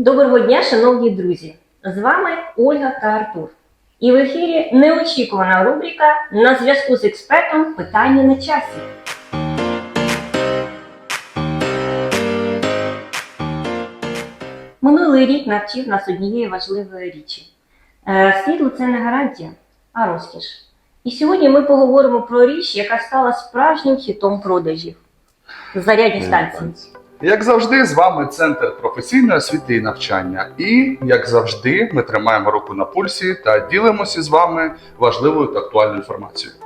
Доброго дня, шановні друзі! З вами Ольга та Артур. І в ефірі неочікувана рубрика на зв'язку з експертом Питання на часі. Минулий рік навчив нас однієї важливої річі. Е, Світло це не гарантія, а розкіш. І сьогодні ми поговоримо про річ, яка стала справжнім хітом продажів. Зарядні станції. Як завжди, з вами центр професійної освіти і навчання. І як завжди, ми тримаємо руку на пульсі та ділимося з вами важливою та актуальною інформацією.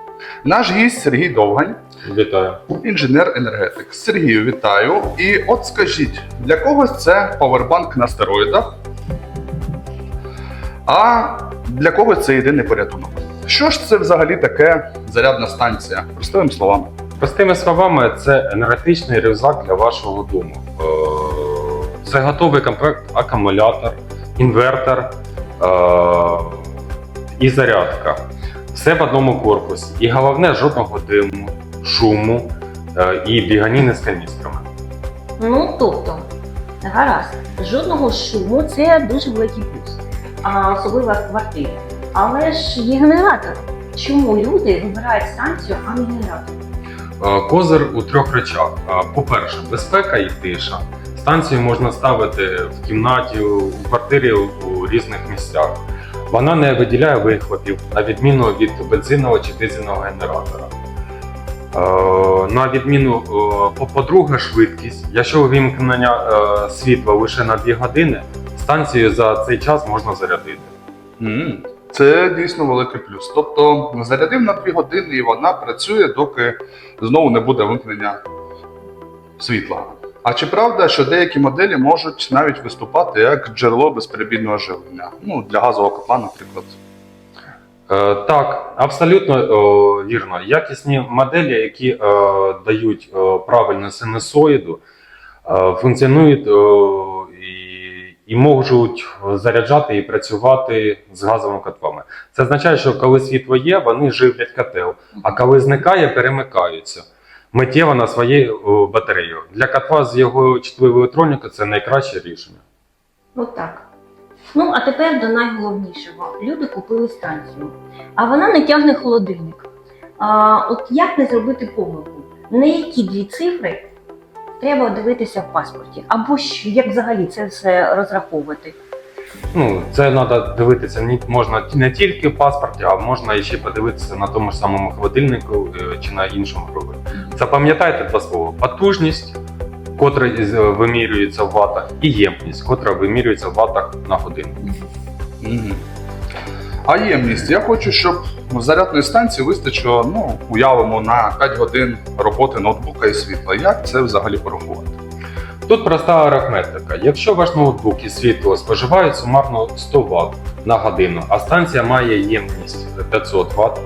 Наш гість Сергій Довгань, Вітаю. інженер-енергетик. Сергію, вітаю. І от скажіть, для когось це павербанк на стероїдах, а для когось це єдиний порятунок. Що ж це взагалі таке зарядна станція? Простими словами. Простими словами, це енергетичний рюкзак для вашого дому. Е, Це готовий комплект акумулятор, інвертор е, і зарядка. Все в одному корпусі. І головне жодного диму, шуму е, і біганіни з каністрами. Ну, тобто, гаразд, жодного шуму це дуже великий плюс, особливо в квартирі. Але ж є генератор. Чому люди вибирають станцію, а не генератор? Е, Козир у трьох речах. Е, По-перше, безпека і тиша. Станцію можна ставити в кімнаті, у квартирі у різних місцях. Вона не виділяє вихлопів, на відміну від бензинового чи дизельного генератора. Е, На відміну, по- по-друге, швидкість. Якщо вимкнення е, світла лише на 2 години, станцію за цей час можна зарядити. Це дійсно великий плюс. Тобто зарядив на 2 години і вона працює, доки знову не буде вимкнення світла. А чи правда, що деякі моделі можуть навіть виступати як джерело безперебійного живлення? Ну, для газового котла, наприклад. Е, Так, абсолютно е, вірно. Якісні моделі, які е, дають е, правильну синусоїду, е, функціонують е, і, можуть заряджати і працювати з газовими котлами. Це означає, що коли світло є, вони живлять котел, а коли зникає, перемикаються. Миттєво на своєю е, батарею. Для котла з його чутливою електронікою це найкраще рішення. От так. Ну, а тепер до найголовнішого. Люди купили станцію, а вона не тягне холодильник. А, от як не зробити помилку? На які дві цифри треба дивитися в паспорті? Або що, як взагалі це все розраховувати? Ну, це треба дивитися не можна не тільки в паспорті, а можна ще подивитися на тому ж самому холодильнику е, чи на іншому робі. Запам'ятайте два слова: потужність, котра вимірюється в ватах, і ємність, котра вимірюється в ватах на годину. А ємність. Я хочу, щоб зарядної станції вистачило, ну, уявимо, на 5 годин роботи ноутбука і світла. Як це взагалі порахувати? Тут проста арифметика. Якщо ваш ноутбук і світло споживають сумарно 100 Вт на годину, а станція має ємність 500 Вт,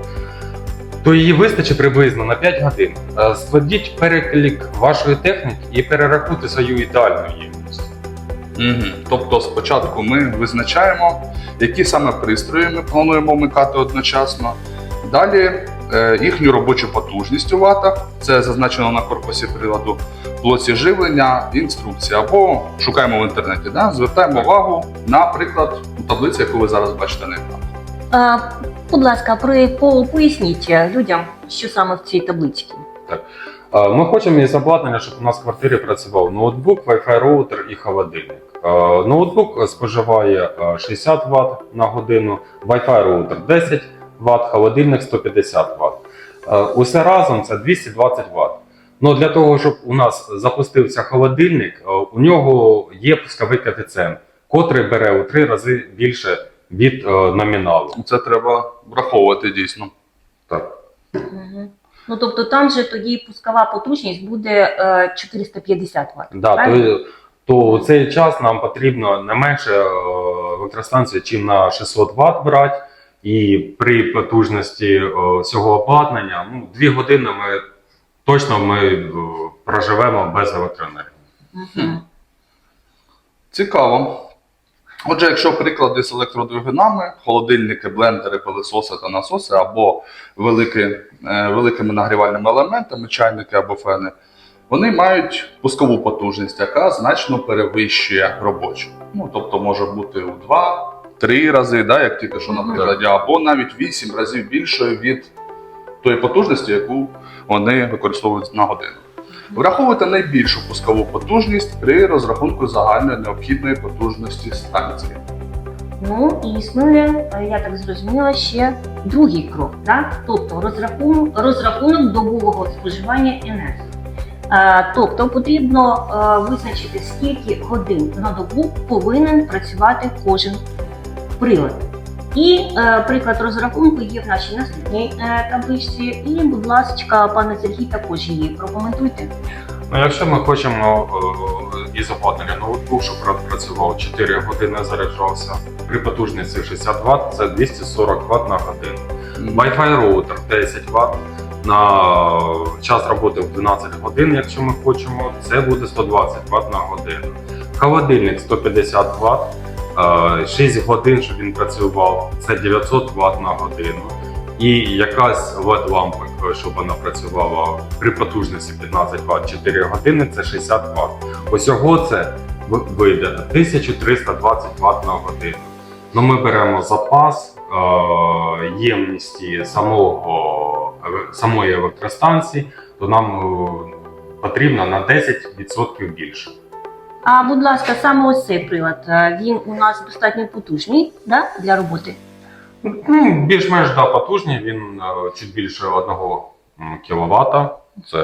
то її вистачить приблизно на 5 годин. Е, Складіть переклік вашої техніки і перерахуйте свою ідеальну ємність. Угу. Тобто спочатку ми визначаємо, які саме пристрої ми плануємо вмикати одночасно. Далі е, їхню робочу потужність у ватах, це зазначено на корпусі приладу, блоці живлення, інструкція, або шукаємо в інтернеті. Да? Звертаємо увагу на приклад у таблиці, яку ви зараз бачите на екрані. А, будь ласка, при, по, поясніть людям, що саме в цій табличці. Е, Ми хочемо із обладнання, щоб у нас в квартирі працював ноутбук, Wi-Fi роутер і холодильник. Е, Ноутбук споживає е, 60 Вт на годину, Wi-Fi роутер 10 Вт, холодильник 150 Вт. Е, Усе разом це 220 Вт. Ну, для того, щоб у нас запустився холодильник, е, у нього є пусковий коефіцієнт, котрий бере у три рази більше від е, номіналу. Це треба враховувати дійсно. Так. Угу. Ну тобто там же тоді пускова потужність буде е, 450 Вт. Да? То, у цей час нам потрібно не менше е, електростанції, чим на 600 Вт брати. І при потужності е, цього обладнання, ну, 2 години ми точно ми е, проживемо без електроенергії. Мгм. Цікаво. Отже, якщо приклади з електродвигунами, холодильники, блендери, пилисоси та насоси або е, великими нагрівальними елементами, чайники або фени, вони мають пускову потужність, яка значно перевищує робочу. Ну, тобто може бути у 2-3 рази, да, як тільки що на прикладі, або навіть 8 разів більшою від тої потужності, яку вони використовують на годину. Враховуйте найбільшу пускову потужність при розрахунку загальної необхідної потужності станції. Ну і існує, е, я так зрозуміла, ще другий крок, да? тобто розрахунок, розрахунок добового споживання енергії. Е, Тобто потрібно е, визначити, скільки годин на добу повинен працювати кожен прилад. І е, приклад розрахунку є в нашій наступній е, табличці. І, будь ласка, пане Сергій, також її прокоментуйте. Ну, якщо ми хочемо е, із обладнання ноутбук, щоб працював 4 години заряджався, при потужності 60 Вт це 240 Вт на годину. Wi-Fi роутер 10 Вт на час роботи в 12 годин, якщо ми хочемо, це буде 120 Вт на годину. Холодильник 150 Вт, 6 годин, щоб він працював, це 900 Вт на годину. І якась led лампа, щоб вона працювала при потужності 15 Вт 4 години, це 60 Вт. Усього це вийде 1320 Вт на годину. Ну, ми беремо запас е, ємності самого, е, самої електростанції, то нам е, потрібно на 10% більше. А будь ласка, саме ось цей прилад, е, він у нас достатньо потужний да, для роботи. Ну, більш-менш да, потужний, він е, чуть більше 1 кВт. Це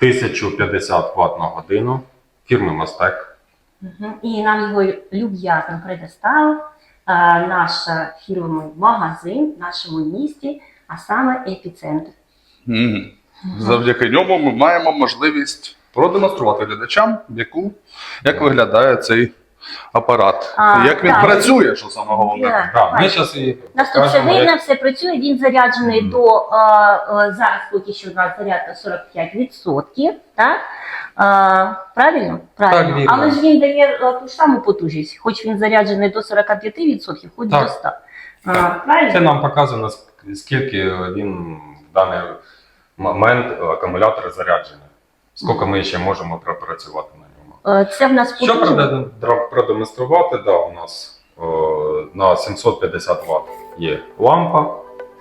1050 Вт на годину фірми Мастек. І нам його люб'язно предоставив е, наш е, фірмовий магазин в нашому місті, а саме епіцентр. Мгм. Завдяки ньому ми маємо можливість продемонструвати глядачам, яку, як виглядає цей апарат, А, як він так. працює, що саме головне. Так, ми зараз і нас тут все покажемо, видно, як- все працює. Він заряджений Мгм. до е, е, зараз поки що у нас зарядка 45%. Так? Е, правильно? Правильно. вірно. Але ж він дає е, ту ж саму потужність, хоч він заряджений до 45%, хоч Так. до 100%. Е, правильно? Це нам показує, наск- скільки він в даний момент акумулятор заряджений. Скільки ми ще можемо пропрацювати на ньому. Е, Це в нас Що продемонструвати, да, у нас о, на 750 Вт є лампа,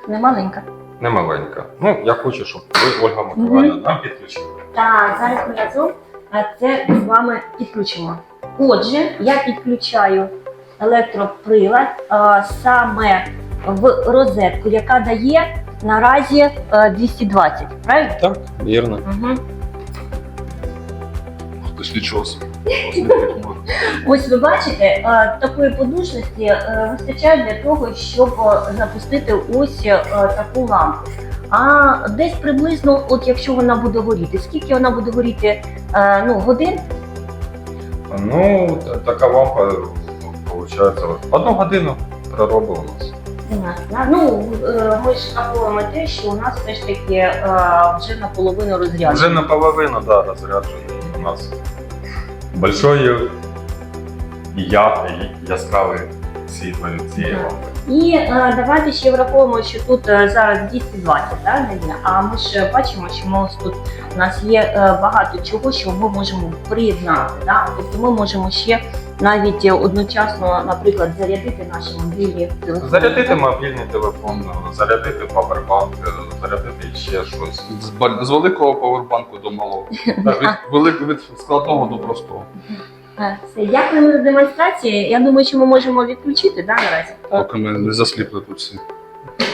Не маленька. не маленька. Ну, я хочу, щоб ви, Ольга Миколаївна, нам підключили. Так, зараз ми разом а, це з вами підключимо. Отже, я підключаю електроприлад а, саме в розетку, яка дає наразі е, 220, правильно? Так, вірно. Угу. Може. Ось ви бачите, е, такої потужності е, вистачає для того, щоб е, запустити ось е, таку лампу. А десь приблизно, от якщо вона буде горіти, скільки вона буде горіти е, ну, годин? Ну, така лампа, виходить, одну годину проробила у нас. Да? Ну, е, ми ж рахуємо те, що у нас все ж таки е, вже наполовину розряджено. Вже наполовину, да, розряджений у нас большою я, яскравий світло від цієї Так. лампи. І е, давайте ще враховуємо, що тут е, зараз 220, да, Надія? а ми ж бачимо, що ми ось тут у нас є е, багато чого, що ми можемо приєднати. Да? Тобто ми можемо ще навіть одночасно, наприклад, зарядити наші мобільні телефони. Зарядити мобільний телефон, зарядити павербанк, зарядити ще щось. З, з великого повербанку до малого. Від, велик- від складного до простого. Е, Все, дякуємо за демонстрацію. Я думаю, що ми можемо відключити да, наразі. Поки ми не засліпли тут всі.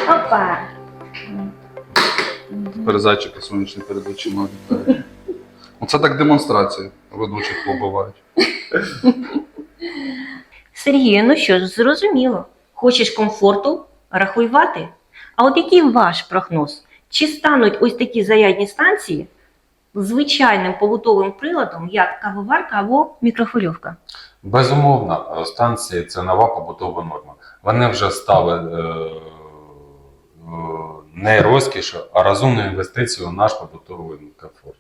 Опа! Тепер зайчики сонячні перед очима літають. Оце так демонстрація ведучих побивають. Сергію, ну що ж, зрозуміло. Хочеш комфорту, рахуй вати. А от який ваш прогноз? Чи стануть ось такі зарядні станції звичайним побутовим приладом, як кавоварка або мікрохвильовка? Безумовно, станції це нова побутова норма. Вони вже стали е, е, не розкішю, а розумною інвестицією у наш побутовий комфорт.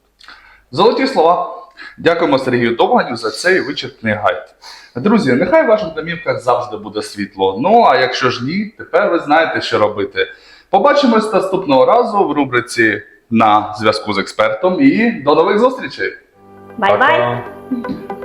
Золоті слова. Дякуємо Сергію Довганю за цей вичерпний гайд. Друзі, нехай в ваших домівках завжди буде світло. Ну а якщо ж ні, тепер ви знаєте, що робити. Побачимось наступного разу в рубриці на зв'язку з експертом і до нових зустрічей! Бай-бай! Пока.